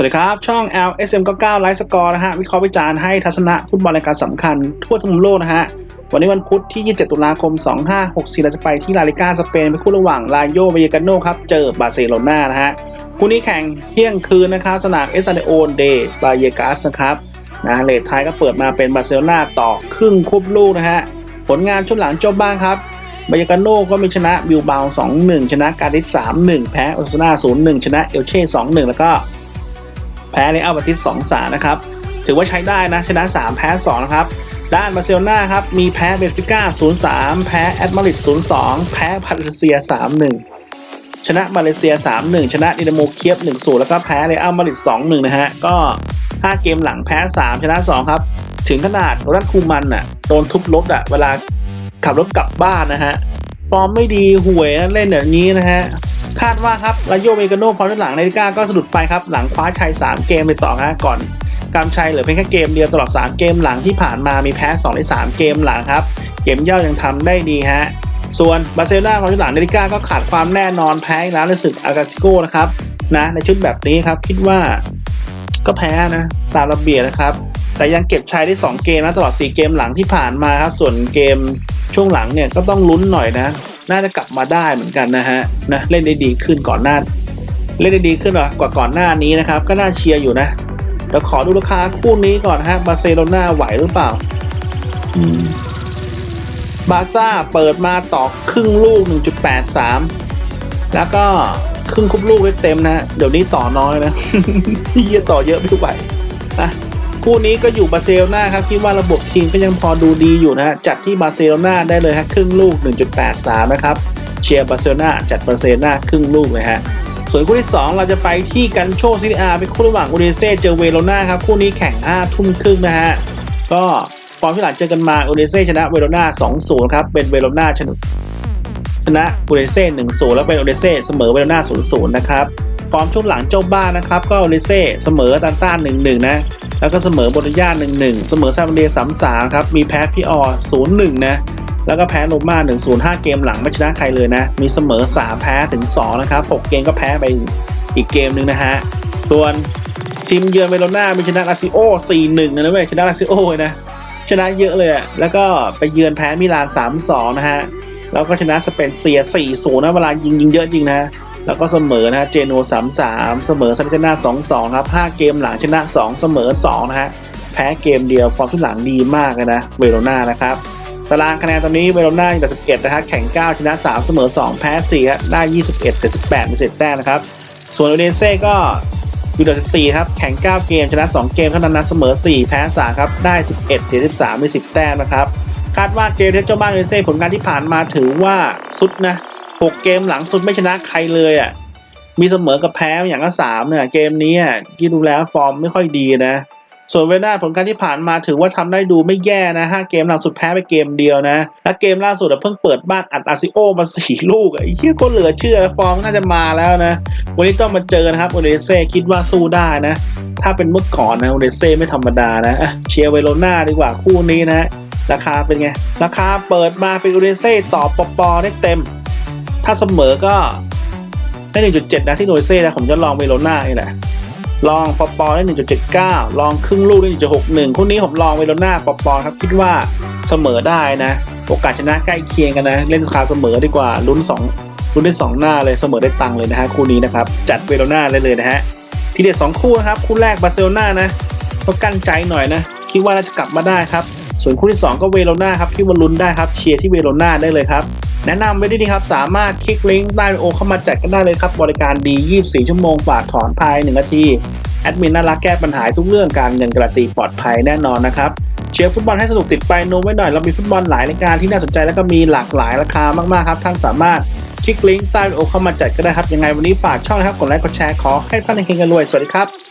สวัสดีครับ ช่อง LSM 99 ไลฟ์สกอร์นะฮะ วิเคราะห์วิจารณ์ให้ทัศนะฟุตบอลรายการสำคัญ ทั่วทั้งมุมโลกนะฮะ วันนี้วันพุธที่ 27 ตุลาคม 2564 เราจะไปที่ลาลิกาสเปนเป็นคู่ระหว่างลาโยเบเยกาโนครับ เจอบาร์เซโลนานะฮะ คู่นี้แข่งเที่ยงคืนนะครับ สนามเอสซาเดโอเดบาเยกาสนะครับนะเลทไทยก็เปิดมาเป็นบาร์เซโลนาต่อครึ่งคุบลูกนะฮะ ผลงานช่วงหลังจบบ้างครับบายากาโน่ก็มีชนะบิลบาว 2-1 ชนะการดิส3-1 แพ้อซาน่า0-1 ชนะเอลเช่ 2-1 แล้วก็ แพ้ในอัลบาติส2-3นะครับ ถือว่าใช้ได้นะชนะ 3 แพ้ 2 นะครับ ด้านบาร์เซโลนาครับ มีแพ้เบนฟิก้า0-3 แพ้แอตมาริด0-2 แพ้พาเลเซีย 3-1 ชนะมาเลเซีย 3-1 ชนะดินาโมเคียบ1-0 แล้วก็แพ้ในอัลมาริด2-1 นะฮะ ก็ 5 เกมหลังแพ้ 3 ชนะ 2 ครับ ถึงขนาดโรนัลคูมันอะโดนทุบรถอะเวลาขับรถกลับบ้านนะฮะ ฟอร์มไม่ดีห่วยนะเล่นแบบนี้นะฮะ คาดว่าครับลาโยเมกาโน่พอด้านหลังในลิก้าก็สะดุดไปครับ หลังคว้าชัย 3 เกมไปต่อฮะก่อนกำชัยเหลือเพียงแค่เกมเดียวตลอด 3 เกมหลังที่ผ่านมามีแพ้2ใน3เกมหลังครับ เกมเย่ายังทำได้ดีฮะส่วนบาร์เซโลนาพอด้านหลังในลิก้าก็ขาดความแน่นอนแพ้แล้วในศึกอากาซิโก้นะครับนะในชุดแบบนี้ครับคิดว่าก็แพ้นะตามระเบียบนะครับ แต่ยังเก็บชัยได้ 2 เกมนะตลอด 4 เกมหลังที่ผ่านมาครับส่วนเกม ช่วงหลังเนี่ยก็ต้องลุ้นหน่อยนะ น่าจะกลับมาได้เหมือนกันนะฮะนะเล่นได้ดีขึ้นก่อนหน้า เล่นได้ดีขึ้นกว่าก่อนหน้านี้นะครับ ก็น่าเชียร์อยู่นะเดี๋ยวขอดูราคาคู่นี้ก่อนฮะบาร์เซโลนาไหวหรือเปล่าบาร์ซ่าเปิดมาต่อครึ่งลูก 1.83 แล้วก็ครึ่งคุบลูกได้เต็มนะ เดี๋ยวนี้ต่อน้อยนะเฮียต่อเยอะไม่ไหวนะ คู่นี้ก็อยู่บาร์เซโลนาครับคิดว่าระบบทีมก็ยังพอดูดีอยู่นะฮะจัดที่บาร์เซโลนาได้เลยฮะครึ่งลูก 1.83 นะครับเชียร์บาร์เซโลนาจัดบาร์เซโลนาครึ่งลูกเลยฮะส่วนคู่ที่ 2 เราจะไปที่กันโชซิอาเป็นคู่ระหว่างอูเดเซ่เจอเวโรนาครับคู่นี้แข่ง5ทุ่มครึ่งนะฮะก็ฟอร์มที่หลังเจอกันมาอูเดเซ่ชนะเวโรนา2-0ครับเป็นเวโรนาชนะชนะอูเดเซ่1-0แล้วเป็นอูเดเซ่เสมอเวโรนา0-0นะครับฟอร์มช่วงหลังเจ้าบ้านนะครับก็อูเดเซ่เสมอตันต้า1-1นะ แล้วก็เสมอบโลญา1-1เสมอซาบันเด3-3ครับ มีแพ้พี่ออ0-1นะ แล้วก็แพ้โรม่า1 0 5เกมหลังไม่ชนะใครเลยนะ มีเสมอ3แพ้ถึง2นะครับ6เกมก็แพ้ไปอีกเกมหนึ่งนะฮะ ส่วนทีมเยือนเวโรนามีชนะลาซิโอ4-1นะเว้ยชนะลาซิโอเลยนะชนะเยอะเลยอะแล้วก็ไปเยือนแพ้มิลาน3-2นะฮะ แล้วก็ชนะสเปนเซีย4-0นะเวลายิงยิงเยอะจริงนะ แล้วก็เสมอนะฮะเจโน3-3เสมอซาร์เจนา2-2ครับ5เกมหลังชนะ2เสมอ2นะฮะแพ้เกมเดียวฟอร์มที่หลังดีมากเลยนะเวโรนานะครับตารางคะแนนตอนนี้เวโรนาอยู่อันดับ11นะฮะแข่ง 9 ชนะ 3 เสมอ 2 แพ้4ครับได้ 21เศษ18มี10แต้มนะครับ ส่วนอูเดนเซ่ก็อยู่อันดับ14ครับ แข่ง 9 เกม ชนะ 2 เกม เท่านั้นนะเสมอ 4 แพ้ 3 ครับ ได้ 11เศษ13มี10 แต้มนะครับ คาดว่าเกมที่เจ้าบ้านอูเดนเซ่ผลงานที่ผ่านมาถือว่าสุดนะ 6เกมหลังสุดไม่ชนะใครเลยอะ มีเสมอกับแพ้อย่างละสามเนี่ย เกมนี้อะที่ดูแล้วฟอร์มไม่ค่อยดีนะ ส่วนเวน่าผลการที่ผ่านมาถือว่าทำได้ดูไม่แย่นะห้าเกมหลังสุดแพ้ไปเกมเดียวนะ และเกมล่าสุดเพิ่งเปิดบ้านอัดอาซิโอมาสี่ลูกอะไอ้เหี้ยก็เหลือเชื่อฟอร์มน่าจะมาแล้วนะ วันนี้ต้องมาเจอนะครับโอเดเซ่คิดว่าสู้ได้นะ ถ้าเป็นเมื่อก่อนนะโอเดเซ่ไม่ธรรมดานะเชียร์เวโรนาดีกว่าคู่นี้นะราคาเป็นไง ราคาเปิดมาเป็นโอเดเซ่ต่อปอปอได้เต็ม ถ้าเสมอก็ได้1.7นะที่โอเดเซ่นะผมจะลองเวโรนานี่แหละลองปอปอได้1.79ลองครึ่งลูกได้1.61คู่นี้ผมลองเวโรนาปอปอครับคิดว่าเสมอได้นะ โอกาสชนะใกล้เคียงกันนะ เล่นคาเสมอดีกว่าลุ้น2ลุ้นได้2หน้าเลยเสมอได้ตังเลยนะฮะคู่นี้นะครับจัดเวโรนาเลยเลยนะฮะทีเด็ด2คู่นะครับคู่แรกบาร์เซโลนานะก็กั้นใจหน่อยนะคิดว่าน่าจะกลับมาได้ครับส่วนคู่ที่ 2 ก็เวโรนาครับคิดว่าลุ้นได้ครับเชียร์ที่เวโรนาได้เลยครับ แนะนำไว้ด้วยดีครับ สามารถคลิกลิงก์ใต้วิดีโอเข้ามาจัดกันได้เลยครับ บริการดี 24 ชั่วโมงฝากถอนภายใน1นาที แอดมินน่ารักแก้ปัญหาทุกเรื่องการเงินการันตีปลอดภัยแน่นอนนะครับเชียร์ฟุตบอลให้สนุกติดไปโน้มไว้หน่อย เรามีฟุตบอลหลายรายการที่น่าสนใจแล้วก็มีหลากหลายราคามากๆครับท่านสามารถคลิกลิงก์ใต้วิดีโอเข้ามาจัดก็ได้ครับยังไงวันนี้ฝากช่องนะครับกดไลค์กดแชร์ขอให้ท่านเฮงกันรวยสวัสดีครับ